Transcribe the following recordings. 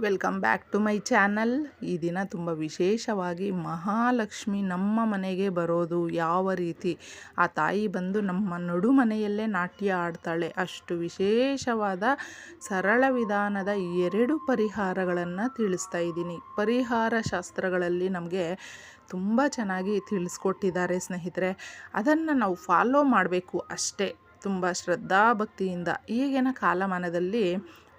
Welcome back to my channel ಈ ದಿನ ತುಂಬ ವಿಶೇಷವಾಗಿ ಮಹಾಲಕ್ಷ್ಮಿ ನಮ್ಮ ಮನೆಗೆ ಬರೋದು ಯಾವ ರೀತಿ? ಆ ತಾಯಿ ಬಂದು ನಮ್ಮ ನಡು ಮನೆಯಲ್ಲೇ ನಾಟ್ಯ ಆಡ್ತಾಳೆ. ಅಷ್ಟು ವಿಶೇಷವಾದ ಸರಳ ವಿಧಾನದ ಎರಡು ಪರಿಹಾರಗಳನ್ನು ತಿಳಿಸ್ತಾ ಇದ್ದೀನಿ. ಪರಿಹಾರ ಶಾಸ್ತ್ರಗಳಲ್ಲಿ ನಮಗೆ ತುಂಬ ಚೆನ್ನಾಗಿ ತಿಳಿಸ್ಕೊಟ್ಟಿದ್ದಾರೆ ಸ್ನೇಹಿತರೆ. ಅದನ್ನು ನಾವು ಫಾಲೋ ಮಾಡಬೇಕು ಅಷ್ಟೇ. ತುಂಬ ಶ್ರದ್ಧಾಭಕ್ತಿಯಿಂದ ಈಗಿನ ಕಾಲಮಾನದಲ್ಲಿ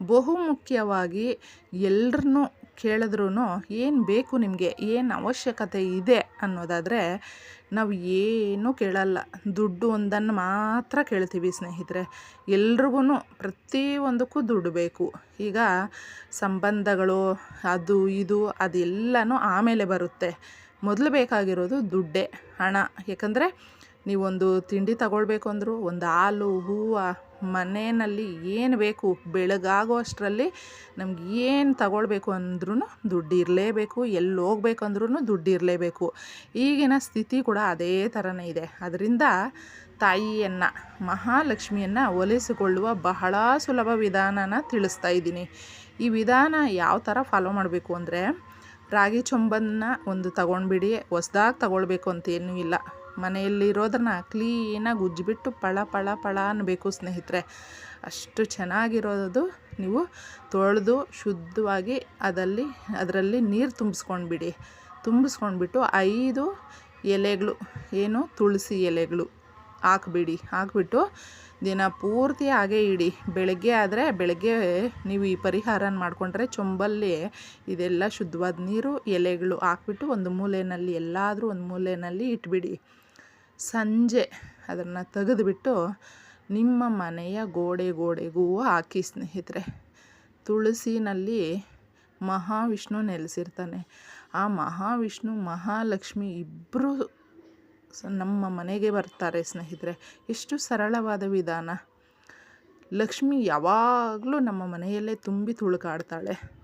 ಬಹುಮುಖ್ಯವಾಗಿ ಎಲ್ರನ್ನೂ ಕೇಳಿದ್ರೂ ಏನು ಬೇಕು ನಿಮಗೆ, ಏನು ಅವಶ್ಯಕತೆ ಇದೆ ಅನ್ನೋದಾದರೆ ನಾವು ಏನೂ ಕೇಳಲ್ಲ. ದುಡ್ಡು ಒಂದನ್ನು ಮಾತ್ರ ಕೇಳ್ತೀವಿ ಸ್ನೇಹಿತರೆ. ಎಲ್ರಿಗೂ ಪ್ರತಿಯೊಂದಕ್ಕೂ ದುಡ್ಡು ಬೇಕು. ಈಗ ಸಂಬಂಧಗಳು, ಅದು ಇದು, ಅದೆಲ್ಲನೂ ಆಮೇಲೆ ಬರುತ್ತೆ. ಮೊದಲು ಬೇಕಾಗಿರೋದು ದುಡ್ಡೇ, ಹಣ. ಯಾಕಂದರೆ ನೀವೊಂದು ತಿಂಡಿ ತಗೊಳ್ಬೇಕು ಅಂದರೂ, ಒಂದು ಹಾಲು, ಹೂವು ಮನೆಯಲ್ಲಿ ಏನು ಬೇಕು ಬೆಳಗಾಗೋ ಅಷ್ಟರಲ್ಲಿ ನಮ್ಗೆ ಏನು ತಗೊಳ್ಬೇಕು ಅಂದ್ರೂ ದುಡ್ಡು ಇರಲೇಬೇಕು, ಎಲ್ಲಿ ಹೋಗ್ಬೇಕು ಅಂದ್ರೂ ದುಡ್ಡು ಇರಲೇಬೇಕು. ಈಗಿನ ಸ್ಥಿತಿ ಕೂಡ ಅದೇ ಥರನೇ ಇದೆ. ಅದರಿಂದ ತಾಯಿಯನ್ನು, ಮಹಾಲಕ್ಷ್ಮಿಯನ್ನು ಒಲಿಸಿಕೊಳ್ಳುವ ಬಹಳ ಸುಲಭ ವಿಧಾನನ ತಿಳಿಸ್ತಾ ಇದ್ದೀನಿ. ಈ ವಿಧಾನ ಯಾವ ಥರ ಫಾಲೋ ಮಾಡಬೇಕು ಅಂದರೆ, ರಾಗಿ ಚೊಂಬನ್ನ ಒಂದು ತಗೊಂಡ್ಬಿಡಿ, ಹೊಸ್ದಾಗಿ ತಗೊಳ್ಬೇಕು ಅಂತೇನೂ ಇಲ್ಲ. ಮನೆಯಲ್ಲಿರೋದನ್ನ ಕ್ಲೀನಾಗಿ ಉಜ್ಜಿಬಿಟ್ಟು ಪಳ ಪಳ ಪಳ ಅನ್ನಬೇಕು ಸ್ನೇಹಿತರೆ. ಅಷ್ಟು ಚೆನ್ನಾಗಿರೋದು ನೀವು ತೊಳೆದು ಶುದ್ಧವಾಗಿ ಅದಲ್ಲಿ, ಅದರಲ್ಲಿ ನೀರು ತುಂಬಿಸ್ಕೊಂಡ್ಬಿಡಿ. ತುಂಬಿಸ್ಕೊಂಡ್ಬಿಟ್ಟು ಐದು ಎಲೆಗಳು, ಏನು ತುಳಸಿ ಎಲೆಗಳು ಹಾಕ್ಬಿಡಿ. ಹಾಕ್ಬಿಟ್ಟು ದಿನ ಪೂರ್ತಿ ಹಾಗೆ ಇಡಿ. ಬೆಳಗ್ಗೆ ಆದರೆ ಬೆಳಗ್ಗೆ ನೀವು ಈ ಪರಿಹಾರನ ಮಾಡಿಕೊಂಡ್ರೆ ಚೊಂಬಲ್ಲಿ ಇದೆಲ್ಲ ಶುದ್ಧವಾದ ನೀರು, ಎಲೆಗಳು ಹಾಕ್ಬಿಟ್ಟು ಒಂದು ಮೂಲೆಯಲ್ಲಿ ಎಲ್ಲಾದರೂ ಒಂದು ಮೂಲೆಯಲ್ಲಿ ಇಟ್ಬಿಡಿ. ಸಂಜೆ ಅದನ್ನು ತೆಗೆದುಬಿಟ್ಟು ನಿಮ್ಮ ಮನೆಯ ಗೋಡೆ ಗೋಡೆಗೂ ಹಾಕಿ ಸ್ನೇಹಿತರೆ. ತುಳಸಿನಲ್ಲಿ ಮಹಾವಿಷ್ಣು ನೆಲೆಸಿರ್ತಾನೆ. ಆ ಮಹಾವಿಷ್ಣು, ಮಹಾಲಕ್ಷ್ಮಿ ಇಬ್ಬರು ನಮ್ಮ ಮನೆಗೆ ಬರ್ತಾರೆ ಸ್ನೇಹಿತರೆ. ಎಷ್ಟು ಸರಳವಾದ ವಿಧಾನ. ಲಕ್ಷ್ಮಿ ಯಾವಾಗಲೂ ನಮ್ಮ ಮನೆಯಲ್ಲೇ ತುಂಬಿ ತುಳುಕಾಡ್ತಾಳೆ.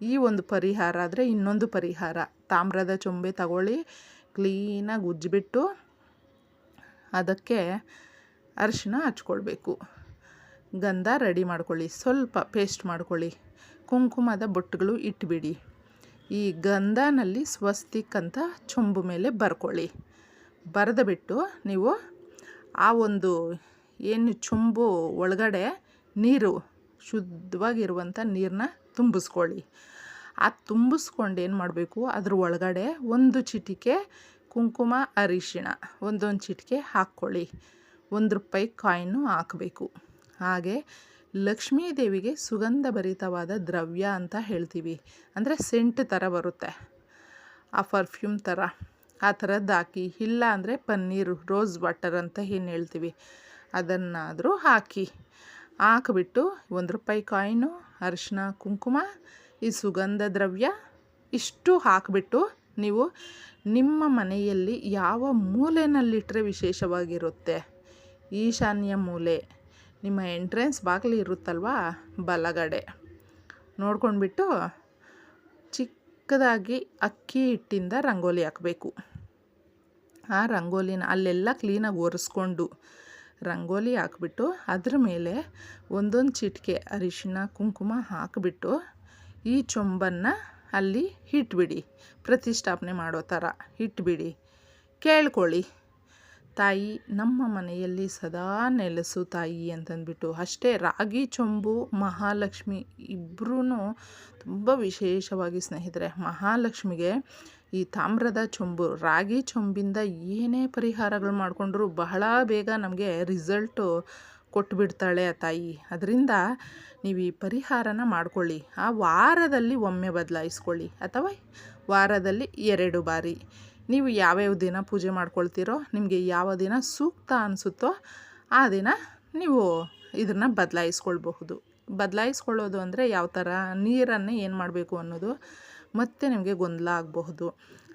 ಈ ಒಂದು ಪರಿಹಾರ ಆದರೆ ಇನ್ನೊಂದು ಪರಿಹಾರ. ತಾಮ್ರದ ಚೊಂಬೆ ತಗೊಳ್ಳಿ, ಕ್ಲೀನಾಗಿ ಉಜ್ಜಿಬಿಟ್ಟು ಅದಕ್ಕೆ ಅರಿಶಿನ ಹಚ್ಕೊಳ್ಬೇಕು. ಗಂಧ ರೆಡಿ ಮಾಡ್ಕೊಳ್ಳಿ. ಸ್ವಲ್ಪ ಪೇಸ್ಟ್ ಮಾಡ್ಕೊಳ್ಳಿ. ಕುಂಕುಮದ ಬೊಟ್ಟುಗಳು ಇಟ್ಬಿಡಿ. ಈ ಗಂಧನಲ್ಲಿ ಸ್ವಸ್ತಿಕ್ ಅಂತ ಚೊಂಬು ಮೇಲೆ ಬರ್ಕೊಳ್ಳಿ. ಬರೆದು ಬಿಟ್ಟು ನೀವು ಆ ಒಂದು ಏನು ಚೊಂಬು ಒಳಗಡೆ ನೀರು, ಶುದ್ಧವಾಗಿರುವಂಥ ನೀರನ್ನ ತುಂಬಿಸ್ಕೊಳ್ಳಿ. ಆ ತುಂಬಿಸ್ಕೊಂಡು ಏನು ಮಾಡಬೇಕು ಅದ್ರ ಒಳಗಡೆ ಒಂದು ಚಿಟಿಕೆ ಕುಂಕುಮ, ಅರಿಶಿಣ ಒಂದೊಂದು ಚಿಟಿಕೆ ಹಾಕ್ಕೊಳ್ಳಿ. ಒಂದು ರೂಪಾಯಿ ಕಾಯಿನು ಹಾಕಬೇಕು. ಹಾಗೆ ಲಕ್ಷ್ಮೀ ದೇವಿಗೆ ಸುಗಂಧ ಭರಿತವಾದ ದ್ರವ್ಯ ಅಂತ ಹೇಳ್ತೀವಿ. ಅಂದರೆ ಸೆಂಟ್ ಥರ ಬರುತ್ತೆ. ಆ ಪರ್ಫ್ಯೂಮ್ ಥರ ಆ ಥರದ್ದು ಹಾಕಿ, ಇಲ್ಲ ಅಂದರೆ ಪನ್ನೀರು ರೋಸ್ ವಾಟರ್ ಅಂತ ಏನು ಹೇಳ್ತೀವಿ. ಅದನ್ನಾದರೂ ಹಾಕಿ. ಹಾಕಿಬಿಟ್ಟು ಒಂದು ರೂಪಾಯಿ ಕಾಯಿನು ಅರಿಶಿನ ಕುಂಕುಮ, ಈ ಸುಗಂಧ ದ್ರವ್ಯ ಇಷ್ಟು ಹಾಕಿಬಿಟ್ಟು ನೀವು ನಿಮ್ಮ ಮನೆಯಲ್ಲಿ ಯಾವ ಮೂಲೆಯಲ್ಲಿಟ್ಟರೆ ವಿಶೇಷವಾಗಿರುತ್ತೆ? ಈಶಾನ್ಯ ಮೂಲೆ. ನಿಮ್ಮ ಎಂಟ್ರೆನ್ಸ್ ಬಾಗಿಲು ಇರುತ್ತಲ್ವಾ? ಬಲಗಡೆ. ನೋಡ್ಕೊಂಡ್ಬಿಟ್ಟು ಚಿಕ್ಕದಾಗಿ ಅಕ್ಕಿ ಹಿಟ್ಟಿಂದ ರಂಗೋಲಿ ಹಾಕಬೇಕು. ಆ ರಂಗೋಲಿನ ಅಲ್ಲೆಲ್ಲ ಕ್ಲೀನಾಗಿ ಒರೆಸ್ಕೊಂಡು ರಂಗೋಲಿ ಹಾಕ್ಬಿಟ್ಟು ಅದ್ರ ಮೇಲೆ ಒಂದೊಂದು ಚಿಟಿಕೆ ಅರಿಶಿನ ಕುಂಕುಮ ಹಾಕಿಬಿಟ್ಟು ಈ ಚೊಂಬನ್ನು ಅಲ್ಲಿ ಇಟ್ಬಿಡಿ. ಪ್ರತಿಷ್ಠಾಪನೆ ಮಾಡೋ ಥರ ಇಟ್ಬಿಡಿ. ಕೇಳ್ಕೊಳ್ಳಿ. ತಾಯಿ, ನಮ್ಮ ಮನೆಯಲ್ಲಿ ಸದಾ ನೆಲೆಸು ತಾಯಿ ಅಂತಂದ್ಬಿಟ್ಟು ಅಷ್ಟೇ ರಾಗಿ, ಚೊಂಬು, ಮಹಾಲಕ್ಷ್ಮಿ ಇಬ್ಬರೂ ತುಂಬ ವಿಶೇಷವಾಗಿ ಸ್ನೇಹಿತರೆ. ಮಹಾಲಕ್ಷ್ಮಿಗೆ ಈ ತಾಮ್ರದ ಚೊಂಬು, ರಾಗಿ, ಚೊಂಬಿಂದ ಏನೇ ಪರಿಹಾರಗಳು ಮಾಡಿಕೊಂಡ್ರು ಬಹಳ ಬೇಗ ನಮಗೆ ರಿಸಲ್ಟು ಕೊಟ್ಬಿಡ್ತಾಳೆ ಆ ತಾಯಿ. ಅದರಿಂದ ನೀವು ಈ ಪರಿಹಾರನ ಮಾಡ್ಕೊಳ್ಳಿ. ಆ ವಾರದಲ್ಲಿ ಒಮ್ಮೆ ಬದಲಾಯಿಸ್ಕೊಳ್ಳಿ ಅಥವಾ ವಾರದಲ್ಲಿ ಎರಡು ಬಾರಿ. ನೀವು ಯಾವ್ಯಾವ ದಿನ ಪೂಜೆ ಮಾಡ್ಕೊಳ್ತೀರೋ, ನಿಮಗೆ ಯಾವ ದಿನ ಸೂಕ್ತ ಅನಿಸುತ್ತೋ ಆ ದಿನ ನೀವು ಇದನ್ನು ಬದಲಾಯಿಸ್ಕೊಳ್ಬಹುದು. ಬದಲಾಯಿಸ್ಕೊಳ್ಳೋದು ಅಂದರೆ ಯಾವ ಥರ ನೀರನ್ನು ಏನು ಮಾಡಬೇಕು ಅನ್ನೋದು. ಮತ್ತೆ ನಿಮಗೆ ಗೊಂದಲ ಆಗಬಹುದು.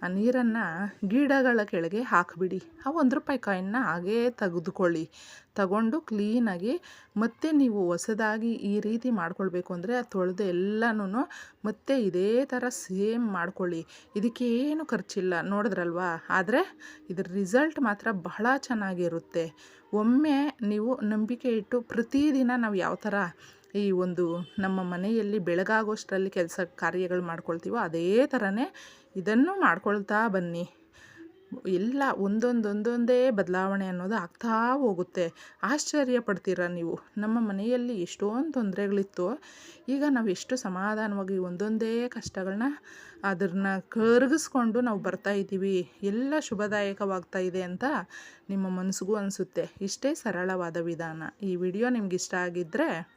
ಆ ನೀರನ್ನು ಗಿಡಗಳ ಕೆಳಗೆ ಹಾಕಿಬಿಡಿ. ಆ ಒಂದು ರೂಪಾಯಿ ಕಾಯಿನ್ನ ಹಾಗೇ ತೆಗೆದುಕೊಳ್ಳಿ. ತಗೊಂಡು ಕ್ಲೀನಾಗಿ ಮತ್ತೆ ನೀವು ಹೊಸದಾಗಿ ಈ ರೀತಿ ಮಾಡ್ಕೊಳ್ಬೇಕು ಅಂದರೆ ತೊಳೆದು ಎಲ್ಲನೂ ಮತ್ತೆ ಇದೇ ಥರ ಸೇಮ್ ಮಾಡ್ಕೊಳ್ಳಿ. ಇದಕ್ಕೇನು ಖರ್ಚಿಲ್ಲ. ನೋಡಿದ್ರಲ್ವಾ? ಆದರೆ ಇದ್ರ ರಿಸಲ್ಟ್ ಮಾತ್ರ ಬಹಳ ಚೆನ್ನಾಗಿರುತ್ತೆ. ಒಮ್ಮೆ ನೀವು ನಂಬಿಕೆ ಇಟ್ಟು ಪ್ರತಿದಿನ ನಾವು ಯಾವ ಥರ ಈ ಒಂದು ನಮ್ಮ ಮನೆಯಲ್ಲಿ ಬೆಳಗಾಗೋಷ್ಟರಲ್ಲಿ ಕೆಲಸ ಕಾರ್ಯಗಳು ಮಾಡ್ಕೊಳ್ತೀವೋ ಅದೇ ಥರನೇ ಇದನ್ನು ಮಾಡ್ಕೊಳ್ತಾ ಬನ್ನಿ. ಎಲ್ಲ ಒಂದೊಂದೊಂದೊಂದೇ ಬದಲಾವಣೆ ಅನ್ನೋದು ಆಗ್ತಾ ಹೋಗುತ್ತೆ. ಆಶ್ಚರ್ಯ ಪಡ್ತೀರ ನೀವು? ನಮ್ಮ ಮನೆಯಲ್ಲಿ ಎಷ್ಟೊಂದು ತೊಂದರೆಗಳಿತ್ತು, ಈಗ ನಾವು ಎಷ್ಟು ಸಮಾಧಾನವಾಗಿ ಒಂದೊಂದೇ ಕಷ್ಟಗಳನ್ನ ಅದನ್ನ ಕರಗಿಸ್ಕೊಂಡು ನಾವು ಬರ್ತಾ ಇದ್ದೀವಿ. ಎಲ್ಲ ಶುಭದಾಯಕವಾಗ್ತಾ ಇದೆ ಅಂತ ನಿಮ್ಮ ಮನಸ್ಸಿಗೂ ಅನಿಸುತ್ತೆ. ಇಷ್ಟೇ ಸರಳವಾದ ವಿಧಾನ. ಈ ವಿಡಿಯೋ ನಿಮ್ಗೆ ಇಷ್ಟ ಆಗಿದ್ದರೆ